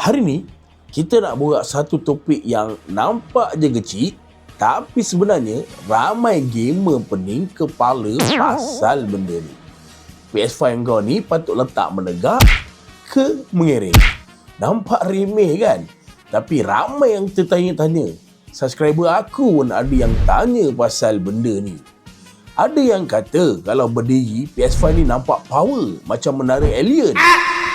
Hari ni kita nak borak satu topik yang nampak je kecil tapi sebenarnya ramai gamer pening kepala pasal benda ni. PS5 kau ni patut letak menegak ke mengereng? Nampak remeh kan? Tapi ramai yang tertanya-tanya. Subscriber aku pun ada yang tanya pasal benda ni. Ada yang kata kalau berdiri PS5 ni nampak power macam menara alien.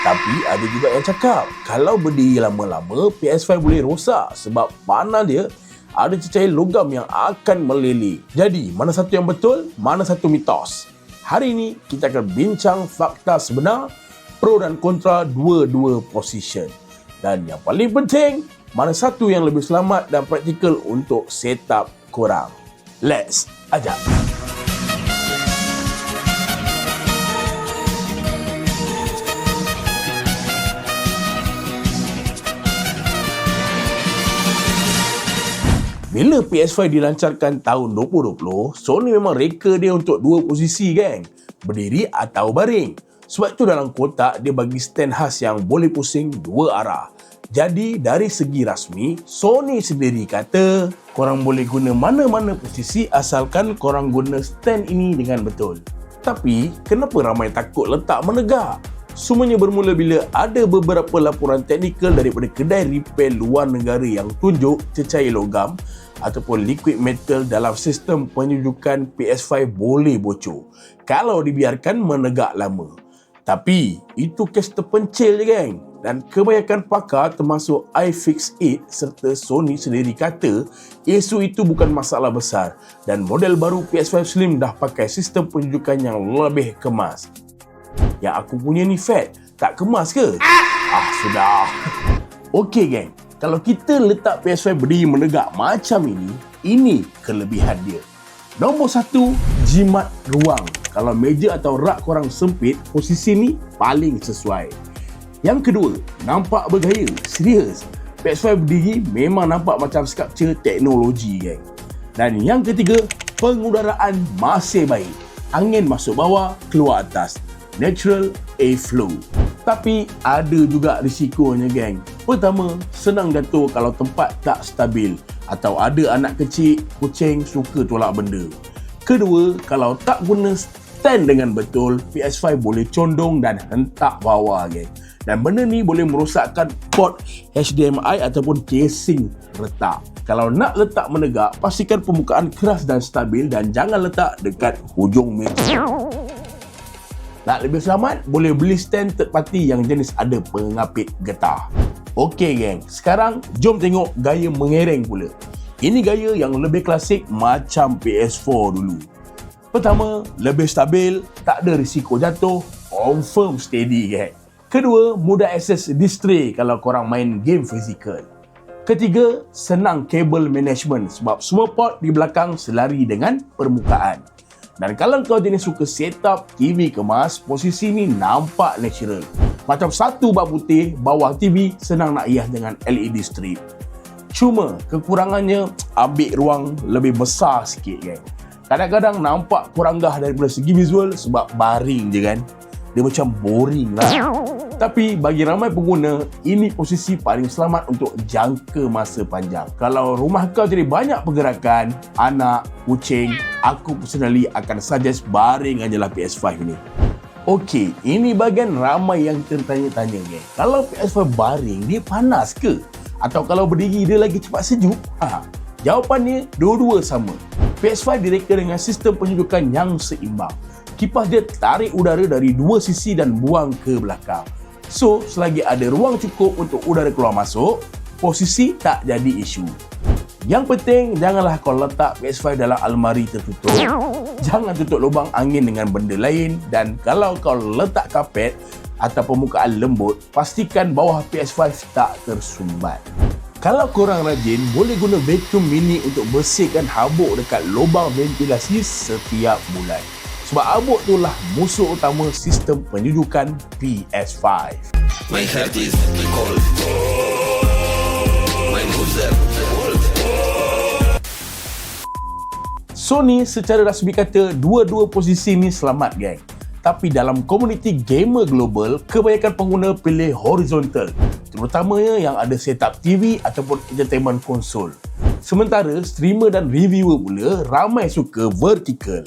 Tapi ada juga yang cakap kalau berdiri lama-lama PS5 boleh rosak sebab panah dia ada cecair logam yang akan meleleh. Jadi mana satu yang betul, mana satu mitos? Hari ini kita akan bincang fakta sebenar, pro dan kontra dua-dua position. Dan yang paling penting, mana satu yang lebih selamat dan praktikal untuk setup korang. Let's ajak! Bila PS5 dilancarkan tahun 2020, Sony memang reka dia untuk dua posisi geng. Berdiri atau baring. Sebab tu dalam kotak dia bagi stand khas yang boleh pusing dua arah. Jadi dari segi rasmi, Sony sendiri kata korang boleh guna mana-mana posisi asalkan korang guna stand ini dengan betul. Tapi kenapa ramai takut letak menegak? Semuanya bermula bila ada beberapa laporan teknikal daripada kedai repair luar negara yang tunjuk cecair logam ataupun liquid metal dalam sistem penyujukan PS5 boleh bocor kalau dibiarkan menegak lama. Tapi itu kes terpencil je geng. Dan kebanyakan pakar termasuk iFix8 serta Sony sendiri kata isu itu bukan masalah besar dan model baru PS5 Slim dah pakai sistem penyujukan yang lebih kemas. Yang aku punya ni fat. Tak kemas ke? Ah, sudah. Okey, geng. Kalau kita letak PS5 berdiri menegak macam ini, ini kelebihan dia. Nombor satu, jimat ruang. Kalau meja atau rak korang sempit, posisi ni paling sesuai. Yang kedua, nampak bergaya. Serius. PS5 berdiri memang nampak macam sculpture teknologi, geng. Dan yang ketiga, pengudaraan masih baik. Angin masuk bawah, keluar atas natural airflow. Tapi ada juga risikonya geng. Pertama, senang jatuh kalau tempat tak stabil atau ada anak kecil, kucing suka tolak benda. Kedua, kalau tak guna stand dengan betul, PS5 boleh condong dan hentak bawah geng. Dan benda ni boleh merosakkan port HDMI ataupun casing retak. Kalau nak letak menegak, pastikan pembukaan keras dan stabil dan jangan letak dekat hujung meja. Nak lebih selamat, boleh beli stand third party yang jenis ada pengapit getah. Okey geng, sekarang jom tengok gaya mengereng pula. Ini gaya yang lebih klasik macam PS4 dulu. Pertama, lebih stabil, tak ada risiko jatuh, confirm steady geng. Kedua, mudah akses display kalau korang main game fizikal. Ketiga, senang cable management sebab semua port di belakang selari dengan permukaan. Dan kalau kau jenis suka setup TV kemas, posisi ni nampak natural. Macam satu bab putih, bawah TV senang nak hias dengan LED strip. Cuma kekurangannya ambil ruang lebih besar sikit kan. Kadang-kadang nampak kurang gah daripada segi visual sebab baring je kan. Dia macam boring lah. Tapi bagi ramai pengguna, ini posisi paling selamat untuk jangka masa panjang. Kalau rumah kau jadi banyak pergerakan, anak, kucing, aku personally akan suggest baring ajalah PS5 ni. Okey, ini bagian ramai yang tertanya-tanya geng. Kalau PS5 baring, dia panas ke? Atau kalau berdiri, dia lagi cepat sejuk? Ha, jawapannya dua-dua sama. PS5 direka dengan sistem penyejukan yang seimbang. Kipas dia tarik udara dari dua sisi dan buang ke belakang. So, selagi ada ruang cukup untuk udara keluar masuk, posisi tak jadi isu. Yang penting, janganlah kau letak PS5 dalam almari tertutup. Jangan tutup lubang angin dengan benda lain dan kalau kau letak kapet atau permukaan lembut, pastikan bawah PS5 tak tersumbat. Kalau korang rajin, boleh guna vacuum mini untuk bersihkan habuk dekat lubang ventilasi setiap bulan. Sebab abuk itulah musuh utama sistem penjujukan PS5. My heart is cold. My loser. Sony secara rasmi kata dua-dua posisi ni selamat geng. Tapi dalam komuniti gamer global, kebanyakan pengguna pilih horizontal. Terutamanya yang ada setup TV ataupun entertainment konsol. Sementara streamer dan reviewer pula ramai suka vertical.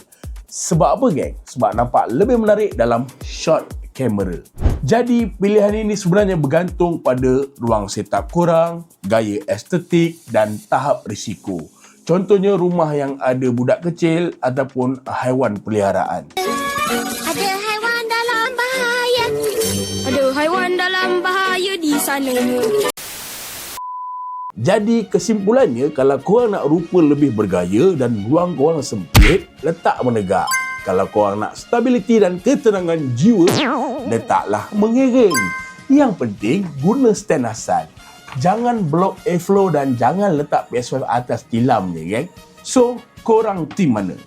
Sebab apa geng? Sebab nampak lebih menarik dalam short kamera. Jadi pilihan ini sebenarnya bergantung pada ruang setup korang, gaya estetik dan tahap risiko. Contohnya rumah yang ada budak kecil ataupun haiwan peliharaan. Ada haiwan dalam bahaya. Ada haiwan dalam bahaya di sana. Jadi kesimpulannya kalau korang nak rupa lebih bergaya dan ruang korang sempit, letak menegak. Kalau korang nak stabiliti dan ketenangan jiwa, letaklah mengereng. Yang penting guna stand asal. Jangan block airflow dan jangan letak PS5 atas tilam je, geng. So, korang tim mana?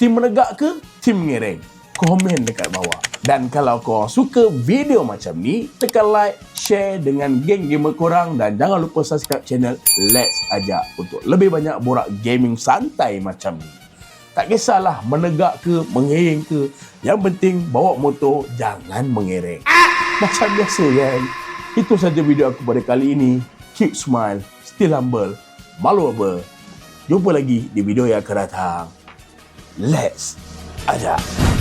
Tim menegak ke tim mengereng? Komen dekat bawah. Dan kalau korang suka video macam ni, tekan like, share dengan geng gamer korang dan jangan lupa subscribe channel Let's Ajak untuk lebih banyak borak gaming santai macam ni. Tak kisahlah menegak ke, mengereng ke. Yang penting bawa motor jangan mengereng. Macam biasa kan. Itu saja video aku pada kali ini. Keep smile, still humble, malu apa. Jumpa lagi di video yang akan datang. Let's Ajak.